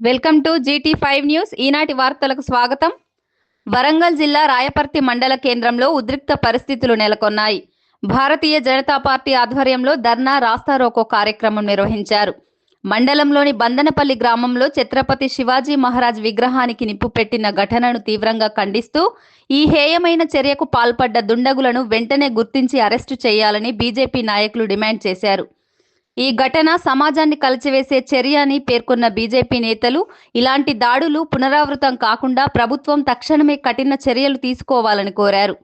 Welcome to GT five news. ఈనాటి వార్తలకు స్వాగతం. వరంగల్ జిల్లా రాయపర్తి మండల కేంద్రంలో ఉద్రిక్త పరిస్థితులు నెలకొన్నాయి. భారతీయ జనతా పార్టీ ఆధ్వర్యంలో ధర్నా రాస్తారోకో కార్యక్రమం నిర్వహించారు. మండలంలోని బందనపల్లి గ్రామంలో ఛత్రపతి శివాజీ మహారాజ్ విగ్రహానికి నిప్పు పెట్టిన ఘటనను తీవ్రంగా ఖండిస్తూ ఈ హేయమైన చర్యకు పాల్పడ్డ దుండగులను వెంటనే గుర్తించి అరెస్టు చేయాలని బీజేపీ నాయకులు డిమాండ్ చేశారు. ఈ ఘటన సమాజాన్ని కలిచివేసే చర్య అని పేర్కొన్న బీజేపీ నేతలు ఇలాంటి దాడులు పునరావృతం కాకుండా ప్రభుత్వం తక్షణమే కఠిన చర్యలు తీసుకోవాలని కోరారు.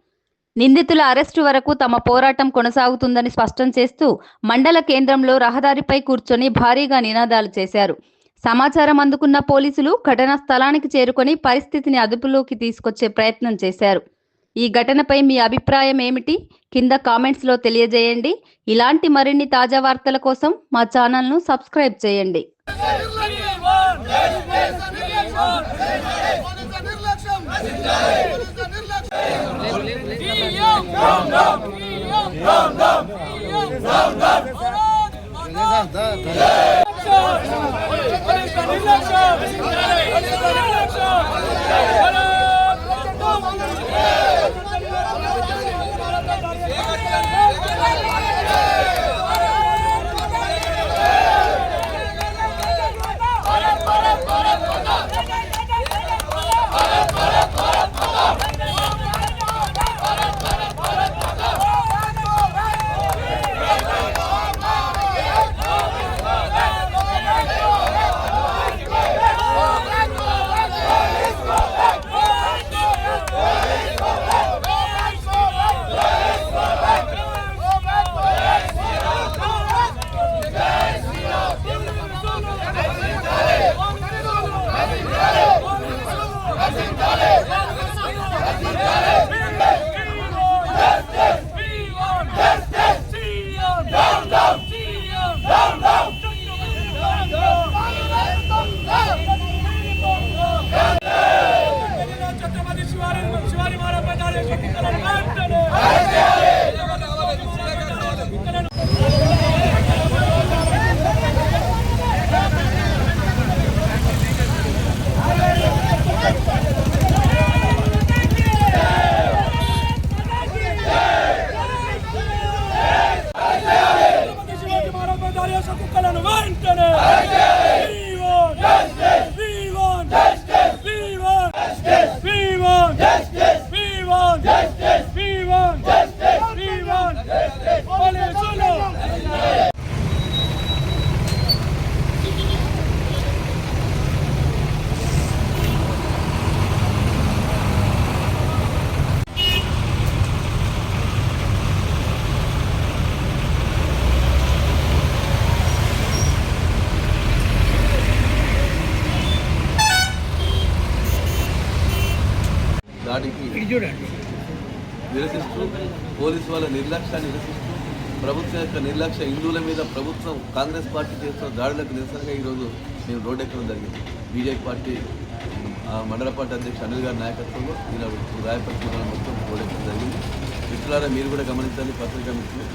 నిందితుల అరెస్టు వరకు తమ పోరాటం కొనసాగుతుందని స్పష్టం చేస్తూ మండల కేంద్రంలో రహదారిపై కూర్చొని భారీగా నినాదాలు చేశారు. సమాచారం అందుకున్న పోలీసులు ఘటనా స్థలానికి చేరుకొని పరిస్థితిని అదుపులోకి తీసుకొచ్చే ప్రయత్నం చేశారు. ఈ ఘటనపై మీ అభిప్రాయం ఏమిటి? కింద కామెంట్స్లో తెలియజేయండి. ఇలాంటి మరిన్ని తాజా వార్తల కోసం మా ఛానల్ను సబ్స్క్రైబ్ చేయండి. ఛత్రపతి శివాజీ శివాజీ దాడికి నిరసిస్తూ పోలీసు వాళ్ళ నిర్లక్ష్యాన్ని నిరసిస్తూ ప్రభుత్వం యొక్క నిర్లక్ష్య హిందువుల మీద ప్రభుత్వం కాంగ్రెస్ పార్టీ చేస్తున్న దాడులకు నిరసనగా ఈరోజు మేము రోడ్డు ఎక్కడం జరిగింది. బీజేపీ పార్టీ మండల పార్టీ అధ్యక్షుడు అనిల్ గారి నాయకత్వంలో ఈనాడు మండలం మొత్తం రోడ్డు ఎక్కడం జరిగింది. మిత్రులారా మీరు కూడా గమనించండి పత్రికా మిత్రులు.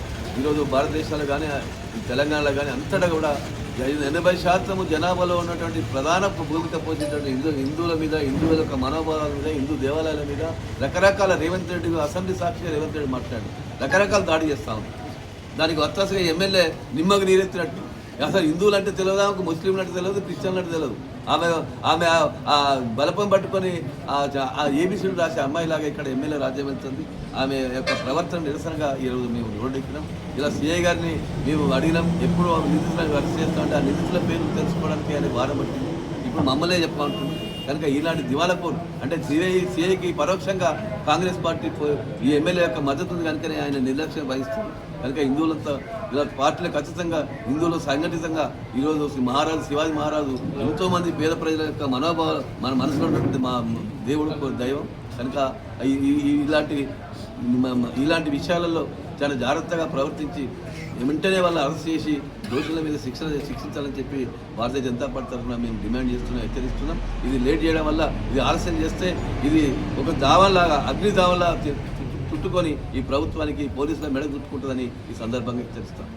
ఈరోజు భారతదేశంలో కానీ తెలంగాణలో కానీ అంతటా కూడా ఎనభై శాతము జనాభాలో ఉన్నటువంటి ప్రధాన భూమిక పోసినటువంటి హిందూ హిందువుల మీద హిందువుల యొక్క మనోభావాల మీద హిందూ దేవాలయాల మీద రకరకాల రేవంత్ రెడ్డి అసెంబ్లీ సాక్షిగా రేవంత్ రెడ్డి మాట్లాడి రకరకాల దాడి చేస్తా దానికి వత్తాసుగా ఎమ్మెల్యే నిమ్మకు నీరెత్తినట్టు. అసలు హిందువులు అంటే తెలియదు? ముస్లింలు అంటే తెలియదు? క్రిస్టియన్లు అంటే తెలియదు. ఆమె ఆమె ఆ- బలపం పట్టుకొని ఆ రాసే అమ్మాయిలాగా ఇక్కడ ఎమ్మెల్యే రాజ్యం వెళ్తుంది ఆమె యొక్క ప్రవర్తన నిరసనగా ఈరోజు మేము రోడ్డు ఎక్కినాం ఇలా సీఏ గారిని మేము అడిగినాం ఎప్పుడు నిధులను వర్క్ చేస్తామంటే ఆ నిధుల పేరు తెలుసుకోవడానికి ఆయన వారం పట్టింది ఇప్పుడు మమ్మల్నే చెప్పమంటుంది. కనుక ఇలాంటి దివాలపూర్ అంటే సిఐ సిఐకి పరోక్షంగా కాంగ్రెస్ పార్టీ ఈ ఎమ్మెల్యే యొక్క మద్దతు ఉంది కనుకనే ఆయన నిర్లక్ష్యం వహిస్తుంది. కనుక హిందువులంతా ఇలా పార్టీలు ఖచ్చితంగా హిందువులు సంఘటితంగా ఈరోజు శ్రీ మహారాజు శివాజీ మహారాజు ఎంతోమంది పేద ప్రజల యొక్క మనోభావ మన మనసులో ఉన్నటువంటి మా దేవుడు దైవం. కనుక ఈ- ఇలాంటి ఇలాంటి విషయాలలో చాలా జాగ్రత్తగా ప్రవర్తించి వెంటనే వాళ్ళని అరెస్ట్ చేసి దోషుల మీద శిక్షణ శిక్షించాలని చెప్పి భారతీయ జనతా పార్టీ తరఫున మేము డిమాండ్ చేస్తున్నాం హెచ్చరిస్తున్నాం ఇది లేట్ చేయడం వల్ల ఇది ఆలస్యం చేస్తే ఇది ఒక దావలాగా అగ్ని దావలా చుట్టుకొని ఈ ప్రభుత్వానికి పోలీసుల మెడ చుట్టుకుంటుందని ఈ సందర్భంగా హెచ్చరిస్తాం